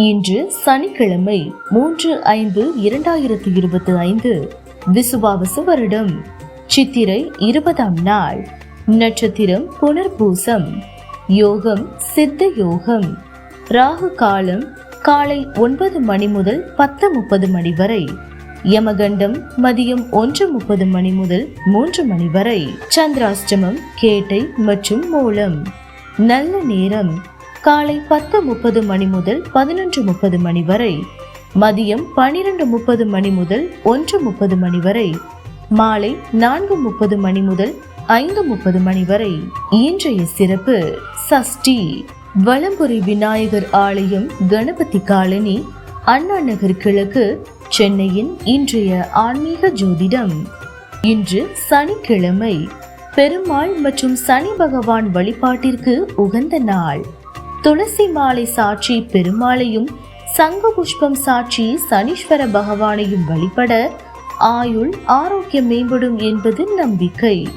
இன்று சனிக்கிழமை மூன்று ஐந்து இரண்டாயிரத்தி இருபத்தி ஐந்து விசுவாவச வருடம். சித்திரை இருபதாம் நாள். நட்சத்திரம் புனர்பூசம். யோகம் சித்த யோகம். ராகு காலம் காலை ஒன்பது மணி முதல் பத்து முப்பது மணி வரை. யமகண்டம் மதியம் ஒன்று முப்பது மணி முதல் மூன்று மணி வரை. சந்திராஷ்டமம் கேட்டை மற்றும் மூலம். நல்ல நேரம் காலை பத்து முப்பது மணி முதல் பதினொன்று முப்பது மணி வரை மதியம் பனிரெண்டு முப்பது மணி முதல் ஒன்று முப்பது மணி வரை மாலை நான்கு முப்பது மணி முதல் ஐந்து முப்பது மணி வரை. இன்றைய சிறப்பு சஷ்டி. வலம்புரி விநாயகர் ஆலயம் கணபதி காலனி அண்ணா நகர் கிழக்கு சென்னையின் இன்றைய ஆன்மீக ஜோதிடம். இன்று சனிக்கிழமை பெருமாள் மற்றும் சனி பகவான் வழிபாட்டிற்கு உகந்த நாள். துளசி மாலை சாட்சி பெருமாளையும் சங்கு புஷ்பம் சாட்சி சனீஸ்வர பகவானையும் வழிபட ஆயுள் ஆரோக்கியம் மேம்படும் என்பது நம்பிக்கை.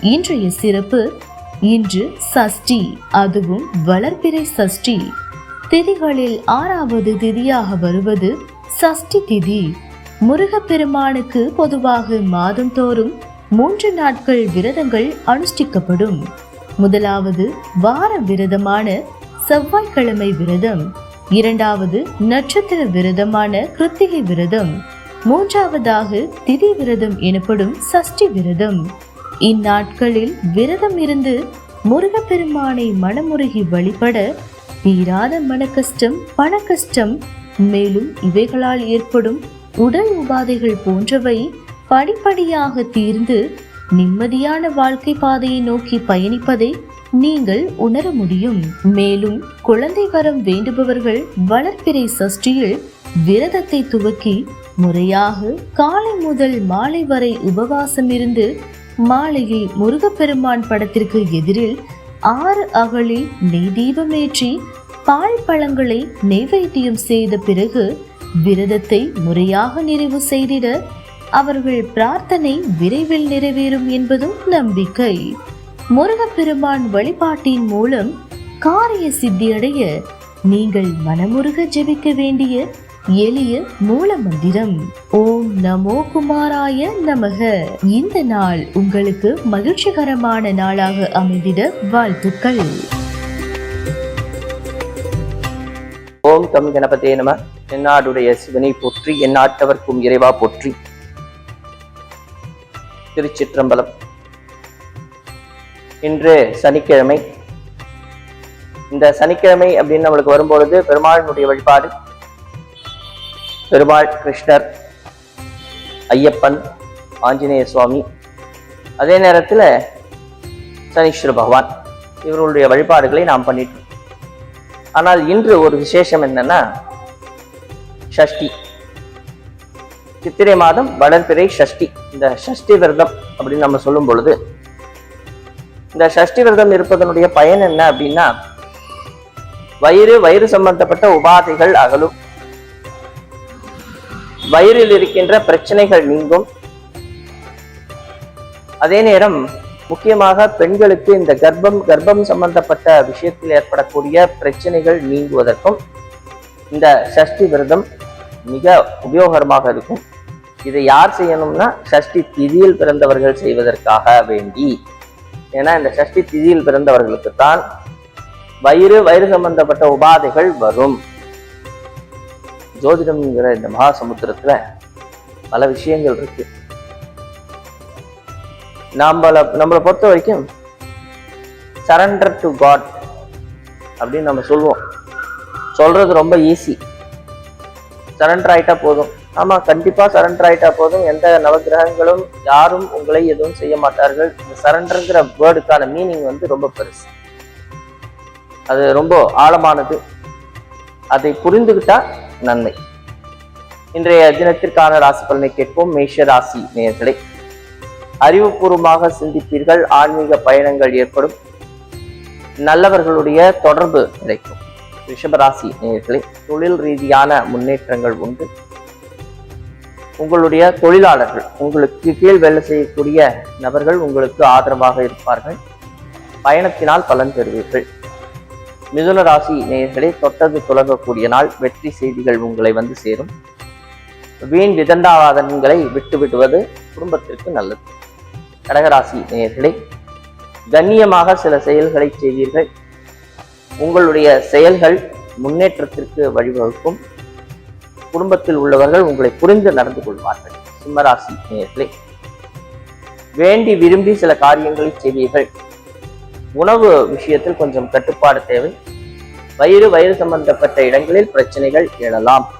இன்றைய சிறப்பு இன்று சஷ்டி அதுவும் வளர்பிறை சஷ்டி. திதிகளில் ஆறாவது திதியாக வருவது சஷ்டி திதி. முருகப்பெருமானுக்கு பொதுவாக மாதந்தோறும் மூன்று நாட்கள் விரதங்கள் அனுஷ்டிக்கப்படும். முதலாவது வார விரதமான செவ்வாய்க்கிழமை விரதம் இரண்டாவது நட்சத்திர விரதமான கிருத்திகை விரதம் மூன்றாவதாக திதி விரதம் எனப்படும் சஷ்டி விரதம். இந்நாட்களில் விரதம் இருந்து முருகப்பெருமானை மனமுருகி வழிபட தீராத பண கஷ்டம் மேலும் இவைகளால் ஏற்படும் உடல் உபாதைகள் போன்றவை படிப்படியாக தீர்ந்து நிம்மதியான வாழ்க்கை பாதையை நோக்கி பயணிப்பதை நீங்கள் உணர முடியும். மேலும் குழந்தை வரம் வேண்டுபவர்கள் வளர்ப்பிறை சஷ்டியில் விரதத்தை துவக்கி முறையாக காலை முதல் மாலை வரை உபவாசம் இருந்து மாலையில் முருகப்பெருமான் படத்திற்கு எதிரில் ஆறு அகலில் நெய் தீபமேற்றி பால் பழங்களை நெய்வேத்தியம் செய்த பிறகு விரதத்தை முறையாக நிறைவு செய்திட அவர்கள் பிரார்த்தனை விரைவில் நிறைவேறும் என்பதும் நம்பிக்கை. முருகப்பெருமான் வழிபாட்டின் மூலம் காரிய சித்தியடைய நீங்கள் மனமுருக ஜெபிக்க வேண்டிய எளிய மூல மந்திரம். ஓம் நமோ குமாராய நமக. இந்த நாள் உங்களுக்கு மகிழ்ச்சிகரமான நாளாக அமைந்திட வாழ்த்துக்கள். ஓம் கம் கணபதே நம. என்னாடுடைய சிவனை போற்றி என்னாட்டவர்க்கும் இறைவா போற்றி. திருச்சிற்றம்பலம். இன்று சனிக்கிழமை. இந்த சனிக்கிழமை அப்படின்னு நம்மளுக்கு வரும்பொழுது பெருமாளினுடைய வழிபாடு. பெருமாள் கிருஷ்ணர் ஐயப்பன் ஆஞ்சநேய சுவாமி. அதே நேரத்தில் சனீஸ்வர பகவான் இவர்களுடைய வழிபாடுகளை நாம் பண்ணிட்டோம். ஆனால் இன்று ஒரு விசேஷம் என்னன்னா ஷஷ்டி. சித்திரை மாதம் வளர்பிறை ஷஷ்டி. இந்த ஷஷ்டி விரதம் அப்படின்னு நம்ம சொல்லும் பொழுது இந்த சஷ்டி விரதம் இருப்பதனுடைய பயன் என்ன அப்படின்னா வயிறு வயிறு சம்பந்தப்பட்ட உபாதைகள் அகலும். வயிறில் இருக்கின்ற பிரச்சனைகள் நீங்கும். அதே நேரம் முக்கியமாக பெண்களுக்கு இந்த கர்ப்பம் கர்ப்பம் சம்பந்தப்பட்ட விஷயத்தில் ஏற்படக்கூடிய பிரச்சனைகள் நீங்குவதற்கும் இந்த சஷ்டி விரதம் மிக உபயோகரமாக இருக்கும். இதை யார் செய்யணும்னா சஷ்டி திதியில் பிறந்தவர்கள் செய்வதற்காக வேண்டி. ஏன்னா இந்த சஷ்டி திதியில் பிறந்தவர்களுக்கு தான் வயிறு வயிறு சம்பந்தப்பட்ட உபாதைகள் வரும். ஜோதிடம்ங்கிற இந்த மகா சமுத்திரத்துல பல விஷயங்கள் இருக்கு. நம்மளை நம்மளை பொறுத்த வரைக்கும் சரண்டர் டு காட் அப்படின்னு நம்ம சொல்லுவோம் சொல்றது ரொம்ப ஈஸி சரண்டர் ஆயிட்டா போதும். ஆமா கண்டிப்பா சரண்டர் ஆயிட்டா போதும். எந்த நவகிரகங்களும் யாரும் உங்களை எதுவும் செய்ய மாட்டார்கள். இந்த சரண்டருங்கிற வேர்டுக்கான மீனிங் வந்து ரொம்ப பெருசு. அது ரொம்ப ஆழமானது. அதை புரிந்துகிட்டா நன்மை. இன்றைய தினத்திற்கான ராசி பலனை கேட்போம். மேஷ ராசி நேர்களை அறிவுபூர்வமாக சிந்திப்பீர்கள். ஆன்மீக பயணங்கள் ஏற்படும். நல்லவர்களுடைய தொடர்பு கிடைக்கும். ரிஷபராசி நேயர்களே தொழில் ரீதியான முன்னேற்றங்கள் உண்டு. உங்களுடைய தொழிலாளர்கள் உங்களுக்கு கீழ் வேலை செய்யக்கூடிய நபர்கள் உங்களுக்கு ஆதரவாக இருப்பார்கள். பயணத்தினால் பலன் பெறுவீர்கள். மிதுன ராசி நேயர்களே தொட்டது துலங்கக்கூடிய நாள் வெற்றி செய்திகள் உங்களை வந்து சேரும். வீண் விதண்டாவாதங்களை விட்டு விடுவது குடும்பத்திற்கு நல்லது. கடகராசி நேயர்களே கண்ணியமாக சில செயல்களை செய்வீர்கள். உங்களுடைய செயல்கள் முன்னேற்றத்திற்கு வழிவகுக்கும். குடும்பத்தில் உள்ளவர்கள் உங்களை புரிந்து நடந்து கொள்வார்கள். சிம்மராசி நேர்களே வேண்டி விரும்பி சில காரியங்களை செய்வீர்கள். உணவு விஷயத்தில் கொஞ்சம் கட்டுப்பாடு தேவை. வயிறு வயிறு சம்பந்தப்பட்ட இடங்களில் பிரச்சனைகள் எழலாம்.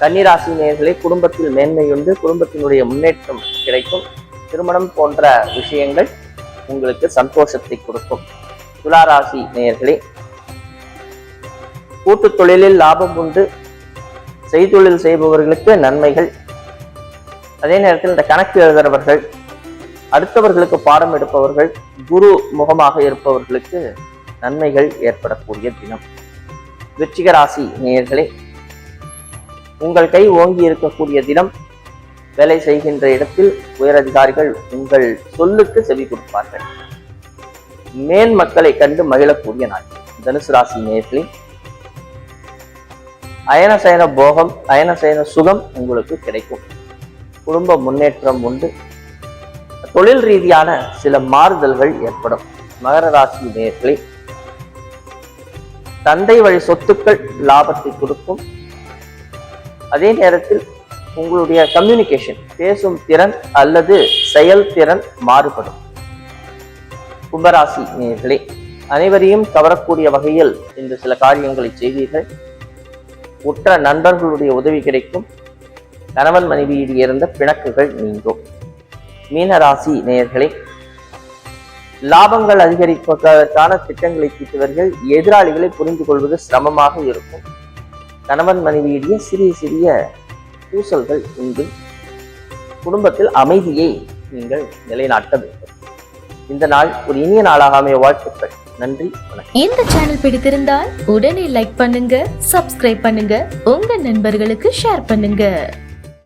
கன்னிராசி நேயர்களே குடும்பத்தில் மேன்மையுண்டு குடும்பத்தினுடைய முன்னேற்றம் கிடைக்கும். திருமணம் போன்ற விஷயங்கள் உங்களுக்கு சந்தோஷத்தை கொடுக்கும். துளாராசி நேயர்களே கூட்டுத் தொழிலில் லாபம் உண்டு செய்தொழில் செய்பவர்களுக்கு நன்மைகள். அதே நேரத்தில் இந்த கணக்கு எழுதுறவர்கள் அடுத்தவர்களுக்கு பாடம் எடுப்பவர்கள் குரு முகமாக இருப்பவர்களுக்கு நன்மைகள் ஏற்படக்கூடிய தினம். வெற்றிகராசி நேயர்களே உங்கள் கை ஓங்கி இருக்கக்கூடிய தினம் வேலை செய்கின்ற இடத்தில் உயரதிகாரிகள் உங்கள் சொல்லுக்கு செவி கொடுப்பார்கள். மேன் மக்களை கண்டு மகிழக்கூடிய நாள். தனுசு ராசி நேயர்களே அயனசயன போகம் அயனசயன சுகம் உங்களுக்கு கிடைக்கும். குடும்ப முன்னேற்றம் உண்டு. தொழில் ரீதியான சில மாறுதல்கள் ஏற்படும். மகர ராசி நேயர்களே தந்தை வழி சொத்துக்கள் லாபத்தை கொடுக்கும். அதே நேரத்தில் உங்களுடைய கம்யூனிகேஷன் பேசும் திறன் அல்லது செயல்திறன் மாறுபடும். கும்பராசி நேர்களே அனைவரையும் கவரக்கூடிய வகையில் இந்த சில காரியங்களை செய்வீர்கள். உற்ற நண்பர்களுடைய உதவி கிடைக்கும். கணவன் மனைவியில் இருந்த பிணக்குகள் நீங்கும். மீனராசி நேயர்களே லாபங்கள் அதிகரிப்பதற்கான திட்டங்களை தீட்டுவர்கள் எதிராளிகளை புரிந்து கொள்வது சிரமமாக இருக்கும். கணவன் மனைவியிடையே சிறிய சிறிய பூசல்கள் உண்டு. குடும்பத்தில் அமைதியை நீங்கள் நிலைநாட்ட வேண்டும். இந்த நாள் ஒரு இனிய நாளாக அமைய வாழ்த்துக்கள். நன்றி வணக்கம். இந்த சேனல் பிடித்திருந்தால் உடனே லைக் பண்ணுங்க சப்ஸ்கிரைப் பண்ணுங்க உங்க நண்பர்களுக்கு ஷேர் பண்ணுங்க.